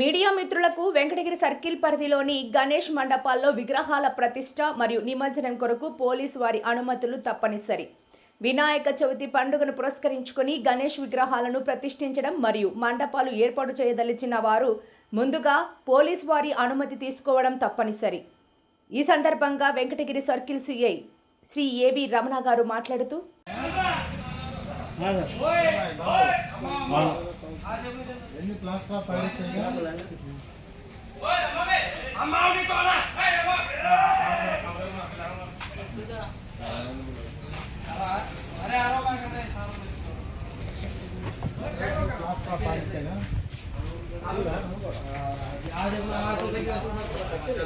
Media మిత్రులకు Venkatagiri circle పరిధిలోని గణేష్ మండపాల్లో విగ్రహాల ప్రతిష్ట మరియు నిమజ్జనం కొరకు పోలీసు వారి అనుమతులు తప్పనిసరి. వినాయక చవితి పండుగను పురస్కరించుకొని గణేష్ విగ్రహాలను ప్రతిష్ఠించడం మరియు మండపాలు ఏర్పాటు చేయదలిచిన వారు ముందుగా పోలీసు వారి అనుమతి తీసుకోవడం తప్పనిసరి. ఈ సందర్భంగా వెంకటగిరి సర్కిల్ సిఐ శ్రీ ఏవి రమణ గారు మాట్లాడుతూ ఎన్ని ప్లాస్టర్ ఆఫ్ ప్యారిస్ అయ్యా? ప్లాస్టర్ ఆఫ్ ప్యారిస్ అయ్యా? आलू सारा काहे कोई ना हो डिजाइन भी कोई ना ప్లాస్టర్ ఆఫ్ ప్యారిస్ ఏనా అన్ని? चाहे तो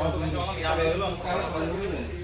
तुम्हें पड़े हुए काम సైలెంట్ ఏ, అక్కడ. పోయి. आरो बाल వాళ్ళ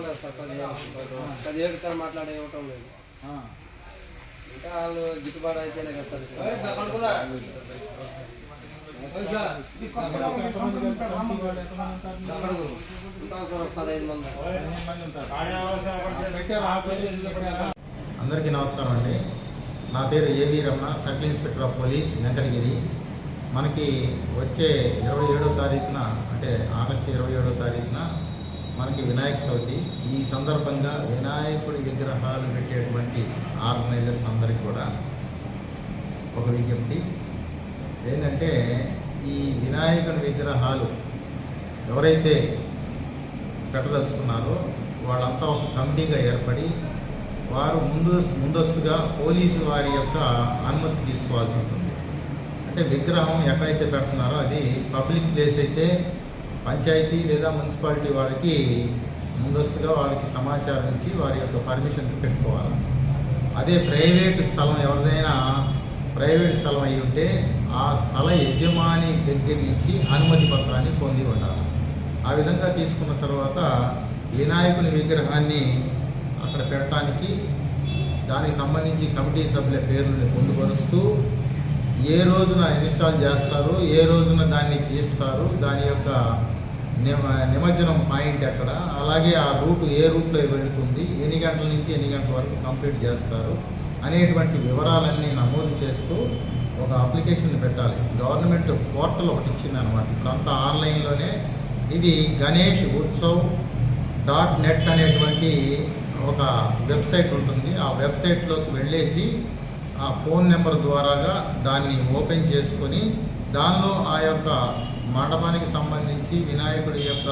లేదు సార్ పదిహేను పదిహేడు సార్ మాట్లాడే ఇవ్వటం లేదు. ఆ. ఇంకా వాళ్ళు గిట్టుబాటు అయితేనే కదా సార్ పదహైదు మంది? అందరికీ నమస్కారం అండి. నా పేరు AV Ramana circle inspector of police Venkatagiri. మనకి వచ్చే ఇరవై ఏడో తారీఖున అంటే ఆగస్టు ఇరవై ఏడో తారీఖున మనకి వినాయక చవితి ఈ సందర్భంగా వినాయకుడి విగ్రహాలు పెట్టేటువంటి ఆర్గనైజర్స్ అందరికీ కూడా ఒక విజ్ఞప్తి. ఏంటంటే ఈ వినాయకుడి విగ్రహాలు ఎవరైతే పెట్టదలుచుకున్నారో వాళ్ళంతా ఒక కమిటీగా ఏర్పడి వారు ముందు ముందస్తుగా పోలీసు వారి యొక్క అనుమతి తీసుకోవాల్సి ఉంటుంది. అంటే విగ్రహం ఎక్కడైతే పెడుతున్నారో అది పబ్లిక్ ప్లేస్ అయితే పంచాయతీ లేదా మున్సిపాలిటీ వారికి ముందస్తుగా వాళ్ళకి సమాచారం ఇచ్చి వారి యొక్క పర్మిషన్ పెట్టుకోవాలి. అదే ప్రైవేట్ స్థలం ఎవరిదైనా ప్రైవేట్ స్థలం అయి ఉంటే ఆ స్థల యజమాని దగ్గర నుంచి అనుమతి పత్రాన్ని పొంది ఉండాలి. ఆ విధంగా తీసుకున్న తర్వాత వినాయకుని విగ్రహాన్ని అక్కడ పెట్టడానికి దానికి సంబంధించి కమిటీ సభ్యుల పేర్లను పొందుపరుస్తూ ఏ రోజున ఇన్స్టాల్ చేస్తారు ఏ రోజున దాన్ని తీస్తారు దాని యొక్క నిమ నిమజ్జనం పాయింట్ ఎక్కడ? అలాగే ఆ రూట్ ఏ రూట్లో వెళుతుంది ఎన్ని గంటల నుంచి ఎన్ని గంటల వరకు కంప్లీట్ చేస్తారు అనేటువంటి వివరాలన్నీ నమోదు చేస్తూ ఒక అప్లికేషన్ పెట్టాలి. గవర్నమెంట్ పోర్టల్ ఒకటి ఇచ్చింది అనమాట ఇప్పుడంతా ఆన్లైన్లోనే ఇది గణేష్ ఉత్సవ్ డాట్ నెట్ అనేటువంటి ఒక వెబ్సైట్ ఉంటుంది. ఆ వెబ్సైట్లోకి వెళ్ళేసి ఆ ఫోన్ నెంబర్ ద్వారాగా దాన్ని ఓపెన్ చేసుకొని దానిలో ఆ యొక్క మండపానికి సంబంధించి వినాయకుడి యొక్క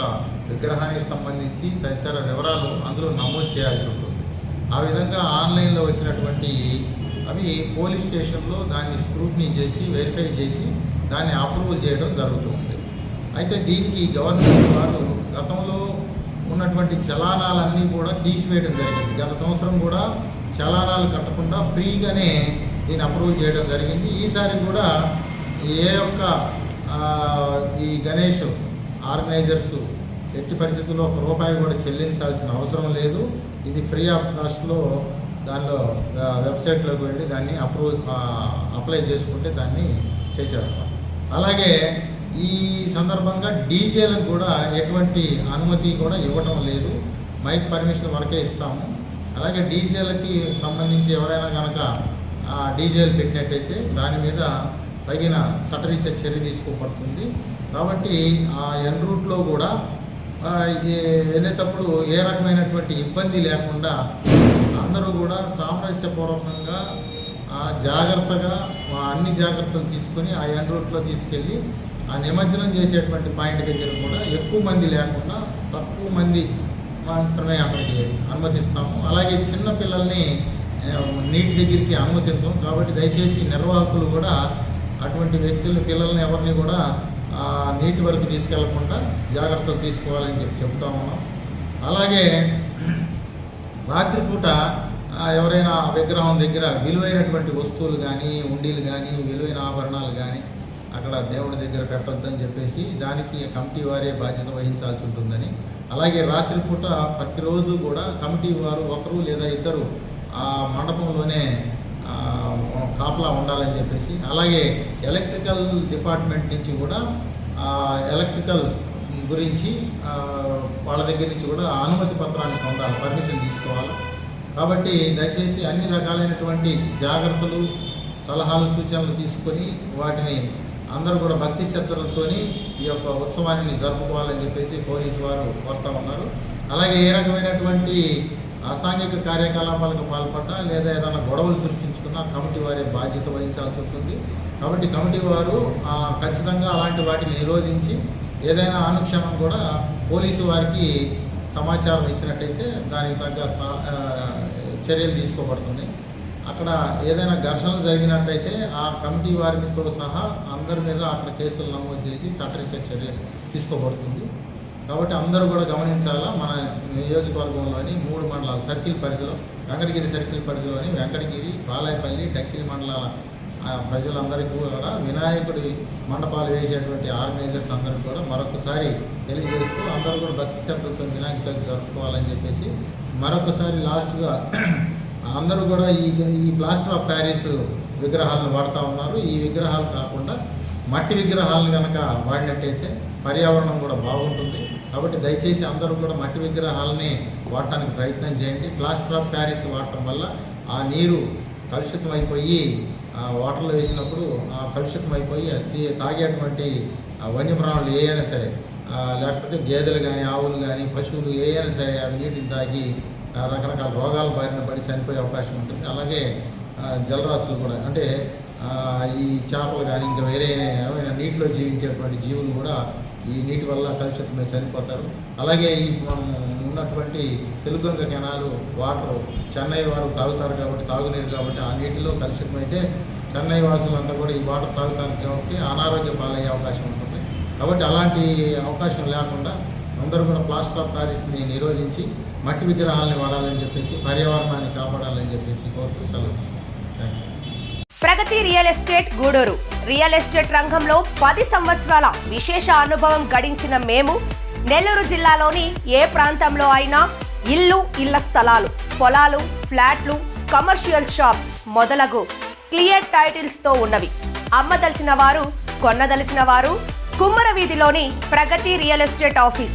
విగ్రహానికి సంబంధించి తదితర వివరాలు అందులో నమోదు చేయాల్సి ఉంటుంది. ఆ విధంగా ఆన్లైన్లో వచ్చినటువంటి అవి పోలీస్ స్టేషన్లో దాన్ని స్క్రూట్నీ చేసి వెరిఫై చేసి దాన్ని అప్రూవల్ చేయడం జరుగుతుంది అయితే దీనికి గవర్నమెంట్ వారు గతంలో ఉన్నటువంటి చలానాలన్నీ కూడా తీసివేయడం జరిగింది. గత సంవత్సరం కూడా చలానాలు కట్టకుండా ఫ్రీగానే దీన్ని అప్రూవ్ చేయడం జరిగింది. ఈసారి కూడా ఏ యొక్క ఈ గణేష్ ఆర్గనైజర్స్ ఎట్టి పరిస్థితుల్లో ఒక రూపాయి కూడా చెల్లించాల్సిన అవసరం లేదు. ఇది ఫ్రీ ఆఫ్ కాస్ట్లో దానిలో వెబ్సైట్లోకి వెళ్ళి దాన్ని అప్రూవ్ అప్లై చేసుకుంటే దాన్ని చేసేస్తాం. అలాగే ఈ సందర్భంగా డీజేలకు కూడా ఎటువంటి అనుమతి కూడా ఇవ్వటం లేదు. మైక్ పర్మిషన్ వరకే ఇస్తాము. అలాగే డీజేలకి సంబంధించి ఎవరైనా కనుక డీజేలు పెట్టినట్టయితే దాని మీద తగిన చట్టరీత్యా చర్య తీసుకోబడుతుంది. కాబట్టి ఆ ఎన్ రూట్లో కూడా వెళ్ళేటప్పుడు ఏ రకమైనటువంటి ఇబ్బంది లేకుండా అందరూ కూడా సామరస్యపూర్వకంగా ఆ, జాగ్రత్తగా అన్ని జాగ్రత్తలు తీసుకొని ఆ ఎన్ రూట్లో తీసుకెళ్ళి ఆ నిమజ్జనం చేసేటువంటి పాయింట్ దగ్గర కూడా ఎక్కువ మంది లేకుండా తక్కువ మంది మాత్రమే అక్కడికి అనుమతిస్తాము. అలాగే చిన్న పిల్లల్ని నీటి దగ్గరికి అనుమతించం. కాబట్టి దయచేసి నిర్వాహకులు కూడా అటువంటి వ్యక్తులు పిల్లల్ని ఎవరిని కూడా నీటి వరకు తీసుకెళ్ళకుండా జాగ్రత్తలు తీసుకోవాలని చెప్పి చెప్తా ఉన్నాం. అలాగే రాత్రిపూట ఎవరైనా విగ్రహం దగ్గర విలువైనటువంటి వస్తువులు కానీ ఉండీలు కానీ విలువైన ఆభరణాలు కానీ అక్కడ దేవుడి దగ్గర పెట్టొద్దని చెప్పేసి దానికి కమిటీ వారే బాధ్యత వహించాల్సి ఉంటుందని అలాగే రాత్రిపూట ప్రతిరోజు కూడా కమిటీ వారు ఒకరు లేదా ఇద్దరు ఆ మండపంలోనే కాపలా ఉండాలని చెప్పేసి అలాగే ఎలక్ట్రికల్ డిపార్ట్మెంట్ నుంచి కూడా ఎలక్ట్రికల్ గురించి వాళ్ళ దగ్గర నుంచి కూడా అనుమతి పత్రాన్ని పొందాలి పర్మిషన్ తీసుకోవాలి. కాబట్టి దయచేసి అన్ని రకాలైనటువంటి జాగ్రత్తలు సలహాలు సూచనలు తీసుకొని వాటిని అందరూ కూడా భక్తి శ్రద్ధలతోని ఈ యొక్క ఉత్సవాన్ని జరుపుకోవాలని చెప్పేసి పోలీసు వారు కోరుతా ఉన్నారు. అలాగే ఏ రకమైనటువంటి అసాంఘిక కార్యకలాపాలకు పాల్పడ్డా లేదా ఏదైనా గొడవలు సృష్టించుకున్నా కమిటీ వారే బాధ్యత వహించాల్సి ఉంటుంది. కాబట్టి కమిటీ వారు ఖచ్చితంగా అలాంటి వాటిని నిరోధించి ఏదైనా అనుక్షణం కూడా పోలీసు వారికి సమాచారం ఇచ్చినట్టయితే దానికి తగ్గ సా- చర్యలు తీసుకోబడుతున్నాయి. అక్కడ ఏదైనా ఘర్షణలు జరిగినట్టయితే ఆ కమిటీ వారితో సహా అందరి మీద అక్కడ కేసులు నమోదు చేసి చట్టరీత్యా చర్య తీసుకోబడుతుంది. కాబట్టి అందరూ కూడా గమనించాలా? మన నియోజకవర్గంలోని మూడు మండలాలు సర్కిల్ పరిధిలో వెంకటగిరి సర్కిల్ పరిధిలోని వెంకటగిరి బాలాయపల్లి డక్కిలి మండలాల ప్రజలందరికీ కూడా వినాయకుడి మండపాలు వేసేటువంటి ఆర్గనైజర్స్ అందరికీ కూడా మరొకసారి తెలియజేస్తూ అందరూ కూడా భక్తి శ్రద్ధలతో వినాయక చవితి జరుపుకోవాలని చెప్పేసి మరొకసారి లాస్ట్గా అందరూ కూడా ఈ ఈ ప్లాస్టర్ ఆఫ్ ప్యారిస్ విగ్రహాలను వాడుతూ ఉన్నారు. ఈ విగ్రహాలు కాకుండా మట్టి విగ్రహాలను కనుక వాడినట్టయితే పర్యావరణం కూడా బాగుంటుంది. కాబట్టి దయచేసి అందరూ కూడా మట్టి విగ్రహాలని వాడటానికి ప్రయత్నం చేయండి. ప్లాస్టర్ ఆఫ్ ప్యారిస్ వాడటం వల్ల ఆ నీరు కలుషితం అయిపోయి ఆ వాటర్లో వేసినప్పుడు ఆ కలుషితం అయిపోయి అది తాగేటువంటి వన్యప్రాణులు ఏ అయినా సరే లేకపోతే గేదెలు కానీ ఆవులు కానీ పశువులు ఏ అయినా సరే అవి నీటిని తాగి రకరకాల రోగాల బారిన పడి చనిపోయే అవకాశం ఉంటుంది. అలాగే జలరాశులు కూడా. అంటే ఈ చేపలు కానీ ఇంకా వేరే ఏమైనా నీటిలో జీవించేటువంటి జీవులు కూడా ఈ నీటి వల్ల కలుషితమై చనిపోతారు. అలాగే ఈ మనం ఉన్నటువంటి తెలుగొంగ కెనాలు వాటర్ చెన్నై వారు తాగుతారు కాబట్టి తాగునీరు కాబట్టి ఆ నీటిలో కలుషితమైతే చెన్నై వాసులంతా కూడా ఈ వాటర్ తాగుతారు కాబట్టి అనారోగ్య పాలయ్యే అవకాశం ఉంటుంది. కాబట్టి అలాంటి అవకాశం లేకుండా అందరూ కూడా ప్లాస్టర్ ఆఫ్ ప్యారిస్ని నిరోధించి మట్టి విగ్రహాలని వాడాలని చెప్పేసి పర్యావరణాన్ని కాపాడాలని చెప్పేసి కోరుతూ సెలవు Pragati real estate Gudur. Real estate రంగంలో పది సంవత్సరాల విశేష అనుభవం గడించిన మేము నెల్లూరు జిల్లాలోని ఏ ప్రాంతంలో అయినా ఇల్లు ఇళ్ళ స్థలాలు పొలాలు ఫ్లాట్లు కమర్షియల్ షాప్స్ మొదలగు క్లియర్ టైటిల్స్తో ఉన్నవి. అమ్మదలిచిన వారు కొన్నదలిచిన వారు కుమ్మర వీధిలోని Pragati real estate office.